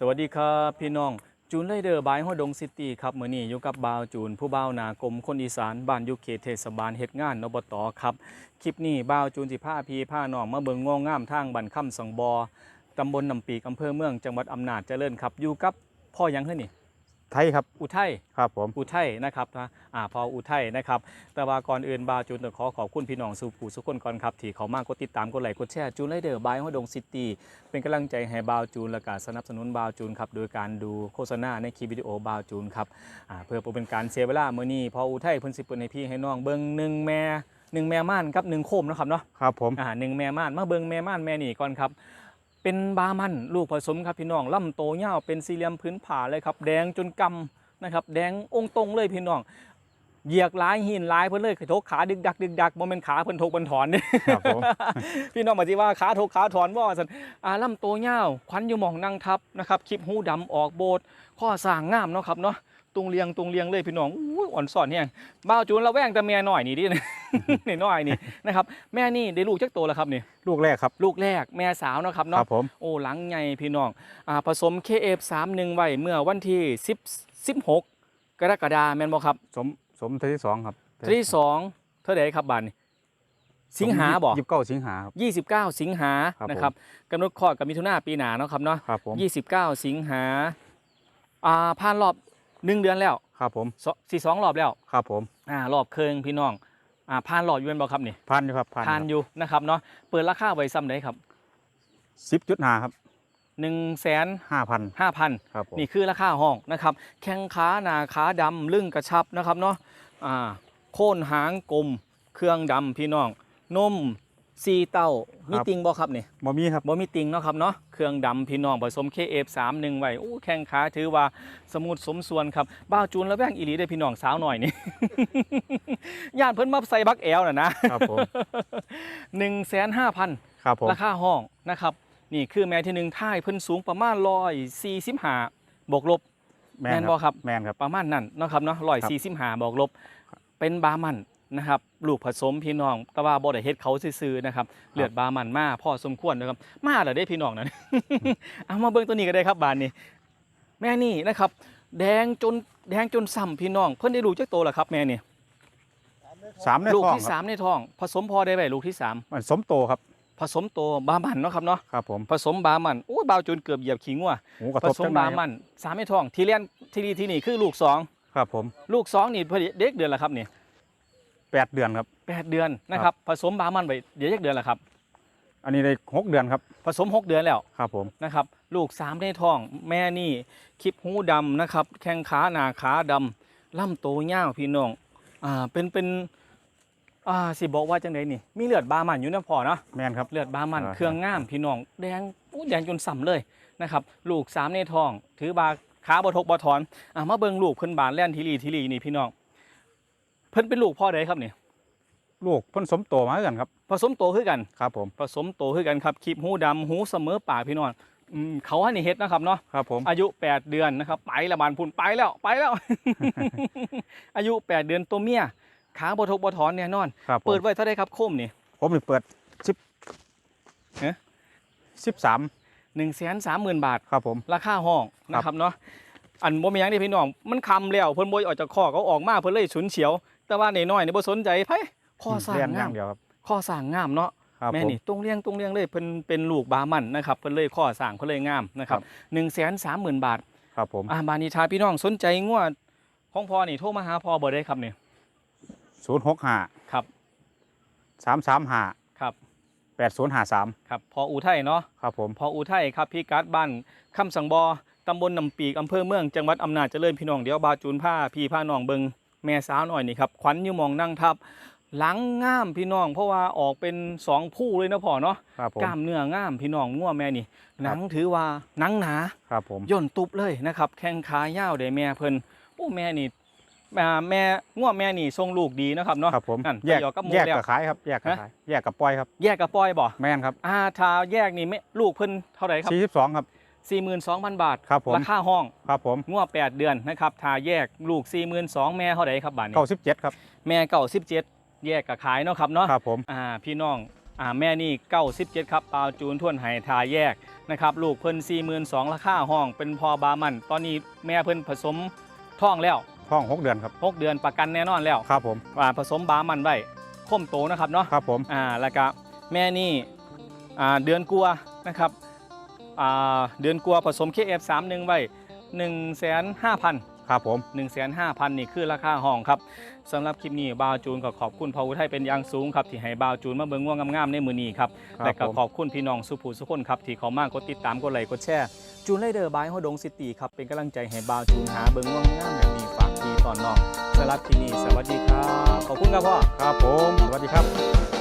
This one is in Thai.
สวัสดีครับพี่น้องจูนไรเดอร์บายฮอดงซิตี้ครับมื้อนี้อยู่กับบ่าวจูนผู้บ่าวนากรมคนอีสานบ้านอยู่เขตเทศบาลเฮ็ดงานอบตครับคลิปนี้บ่าวจูนสิพาพี่พาน้องมาเบิ่งงองงามทางบ้านค่ำสังบอตำบลนำปีกอำเภอเมืองจังหวัดอำนาจเจริญครับอยู่กับพ่อยังเฮ้นี่ ไทยครับ อุทัย ครับผม อุทัยนะครับนะอ่าพออุทัยนะครับ แต่ว่าก่อนอื่นบาวจูนต้องขอขอบคุณพี่น้องสู่ผู้สุขคนก่อนครับ ที่เขามากดติดตามกดไลค์กดแชร์จูนไรเดอร์บายฮอดงซิตี้เป็นกำลังใจให้บาวจูนและการสนับสนุนบาวจูนครับ โดยการดูโฆษณาในคลิปวิดีโอบาวจูนครับอ่าเพื่อบ่เป็นการเสียเวลามื้อนี้พออุทัยเพิ่นสิเปิดให้พี่ให้น้องเบิ่งหนึ่งแม่หนึ่งแม่ม่านกับหนึ่งโคมเนาะครับเนาะ ครับผม อ่าหนึ่งแม่ม่านมาเบิงแม่ม่านแม่นี่ก่อนครับ เป็นบามันลูกผสมครับพี่น้องลำโตเงี้ยวเป็นสี่เหลี่ยมพื้นผ่าเลยครับ แดงจนกำนะครับ แดงองค์ตรงเลยพี่น้อง เหยียกหลายหินหลายเพิ่นเลยทกขาดึกดักดึกดักบ่แม่นขาเพิ่นทกเพิ่นถอนนี่ครับผม พี่น้องมาสิว่าขาทกขาถอนว่าซั่นอ่าลำโตเหี่ยวขวัญอยู่หมองนั่งทับนะครับคลิปหูดำออกโบสถ์ข้อสร้างงามเนาะครับเนาะตุงเลียงตุงเลียงเลยพี่น้องอู้ยอ่อนสอนแฮงบ้าวจูนระแวงแต่แม่น้อยนี่ดิ นี่น้อยนี่นะครับแม่นี่ได้ลูกจักโตแล้วครับนี่ลูกแรกครับ ลูกแรกแม่สาวเนาะครับคเนาะ รับผม โอ้หลังใหญ่พี่น้องอ่าผสม KF31 ไว้เมื่อวันที่10 16 กรกฎาคมแม่นบ่ครับ สม สมที่สองครับที่2เท่าใดครับบัดนี้สิงหาบ่ยี่สิบเก้าสิงหาครับ29สิงหาครับผม นะครับกำหนดคลอดกับมิถุนาปีหน้าเนาะครับเนาะครับผม29สิงหาอ่าผ่านรอบ1เดือนแล้วครับผมสสี่สองรอบแล้วครับผมอ่ารอบเคิงพี่น้องอ่าผ่านรอบอยู่แม่นบ่ครับนี่พันอยู่ครับพันผ่านอยู่นะครับเนาะเปิดราคาไว้ซ้ำใดครับสิบจุดห้าครับ 1 5 0ห้าพัน0 0 ครับผมนี่คือราคาห้องนะครับ แข้งขาหนาขาดำลึ่งกระชับนะครับเนาะอ่าโค่นหางกลม เครื่องดำพี่น้องนมซีเต้ามีติงบ่ครับนี่บ่มีครับ บ่มีติงเนาะครับเนาะเครื่องดำพี่น้องผสม KF31 ไว้โอ้แข้งขาถือว่าสมุดสมส่วนครับบ้าวจูนแล้วแบ่งอีหลีได้อพี่น้องสาวหน่อยนี่ ย่านเพิ่นมาใส่บักแอลน่ะนะครับผม หนึ่งแสนห้าพันครับผม ราคาห้องนะครับ นี่คือแม่ที่หนึ่งท่ายเพิ่นสูงประมาณร้อยสี่สิบห้าบวกลบแม่นบ่ครับแมนครับประมาณนั้นเนาะครับเนาะร้อยสี่สิบห้าบอกลบ เป็นบามันนะครับลูกผสมพี่น้องแต่ว่าบ่ได้เฮ็ดเขาซื่อๆนะครับเลือดบามันมาพ่อสมควรนะครับมาแล้วได้พี่น้องนั่นเอามาเบิ่งตัวนี้ก็ได้ครับบานนี้ แม่นี่นะครับ แดงจนแดงจนซ้ำพี่น้อง เพิ่นได้ลูกจักโตแล้วครับแม่นี่สามในลูกท้องที่คสารับมในท้องผสมพอได้ไว้ลูกที่สามมันสมโตครับ ผสมโตบามันเนาะครับเนาะครับผมผสมบามันโอ้ยบาวจนเกือบเหยียบขี้งัวหูกระผทบสมจังหน่บาอยครับมันสามในท้อง ที่เรียนที่ดีที่นี่คือลูกสองครับผมลูกสองนี่เพิ่นเด็กเดือนละครับนี่แปดเดือนครับ แปดเดือนนะครับผสมบามันไปเดี๋ยวยักเดือนละครับอันนี้ได้หกเดือนครับผสม6เดือนแล้ว ครับผม นะครับลูก3ในท้องแม่นี่คลิปหูดำนะครับ แข้งขาหนาขาดำล่ำโตยาวพี่น้องอ่าเป็นเป็น อ่าสิบอกว่าจังไดนี่ มีเลือดบามันอยู่นะพ่อเนาะแมนครับ เลือดบามันอ่า เครื่องง่ามพี่น้องแดงอู้แดงจนส่ำเลยนะครับลูก3ในท้อง ถือบาขาบ่ทกบ่ถอนอ่ามาเบิ่งลูกเพิ่นบานแล่นทีรีทีรีนี่พี่น้องเพิ่นเป็นลูกพ่อใดครับนี่ลูกเพ่นสมโตมาเหมือนกันครับ ผสมโตคือกัน ครับผม ผสมโตคือกันครับคลิปหูดำหูเสมอป่ากพี่น้องอืมเขาให้ในเฮ็ดนะครับเนาะ ครับผม อายุ 8 เดือนนะครับไปละบานพุ่นไปแล้วไปแล้ว อายุ 8 เดือนตัวเมีย ขาบทกบถอนแน่นอน ครับผมเปิดไว้เท่าไรครับโคมนี่ผมนี่เปิดสิบเอ๊ะสิบสามหนึ่งแสนสามหมื่นบาท ครับผม ราคาห้องนะครับเนาะอันบ่มีหยังเด้พี่น้องมันคำแล้วเพิ่นบ่ออกจากคอกเขาออกมาเพิ่นเลยฉุนเฉียว แต่ว่าน้อยๆนี่บ่สนใจไผข้อสร้าเรียงนองาย่ามงเดียวครับข้อสร้างงามเนาะครับแม่ผม นี่ตรงเลี้ยงตรงเลี้ยงเลยเพิ่นเป็นลูกบามันนะครับเพิ่นเลยข้อสร้างเพิ่นเลยงามนะครับหนึ่งแสนสามหมื่นบาทครับผม อ่าบานิชาพี่น้องสนใจงวดของพ่อนี่โทรมาหาพ่อเบอร์ได้ครับนี่ ศูนย์หกห้าครับสามสามห้าครับแปดศูนย์ห้าสามครับพออูไทยเนาะครับผมพออูไทยครับพี่การ์ดบ้านคำสังบอตำบลนำปีกอำเภอเมืองจังหวัดอำนาจเจริญพี่น้องเดี๋ยวบาจูนผ้าพี่ผ้าน้องเบิงแม่สาวหน่อยนี่ครับขวัญอยู่หมองนั่งทับหลังง่ามพี่น้อง เพราะว่าออกเป็นสองผู้เลยนะพ่อเนาะครับผมกล้ามเนื้อง่ามพี่น้องง่วแม่นี่หนังถือว่าหนังหนาครับผมย่นตุบเลยนะครับ แข้งขายาวได้แม่เพิ่นโอ้แม่นี่ อ่าแม่ง่วแม่นี่ทรงลูกดีนะครับเนาะครับผมนั่นแยกไปหยอกกับหมูแยกแล้ว กับขายครับแยกกับฮะ ขายแยกกับปล่อยครับ แยกกับปอยบ่แม่นครับอ่าถ้าแยกนี่แม่ลูกเพิ่นเท่าไหร่ครับสี่สิบสองครับ 42,000 บาท ครับผม ราคาห้องครับผมงัว8เดือนนะครับถ้าแยกลูก 42,000แม่เท่าไหร่ครับบาทนี้เก้าสิบเจ็ดครับแม่เก่า17 แยกกับขายเนาะครับเนาะ ครับผม อ่าพี่น้องอ่าแม่นี่97ครับบาวจูนท่วนไหทาแยกนะครับลูกเพิ่น42,000ราคาห้องเป็นพอบามัน ตอนนี้แม่เพิ่นผสมท้องแล้ว ท้องหกเดือนครับ 6 เดือนประกันแน่นอนแล้วครับผมว่าผสมบามันไว้คมโตนะครับเนาะครับผมอ่าแล้วก็แม่นี่อ่าเดือนกัวนะครับอ่าเดือนกัวผสม KF31 ไว้1,500,000ครับผม1,500,000 นี่คือราคาห้องครับสำหรับคลิปนี้บาวจูนก็ขอบคุณพอวุฒิไทยเป็นอย่างสูงครับที่ให้บาวจูนมาเบิ่งง่วงงามๆในมือนี้ครับครับและก็ผมขอบคุณพี่น้องสุภูสุคนครับที่เขามากกดติดตามกดไลค์กดแชร์จูนไลเดอร์บายฮอดงซิตี้ครับเป็นกำลังใจให้บาวจูนหาเบิ่งง่วงงามแบบนี้ฝากพี่ต อนน้องสำหรับที่นี่สวัสดีครับ ขอบคุณครับพ่อ ครับผม สวัสดีครับ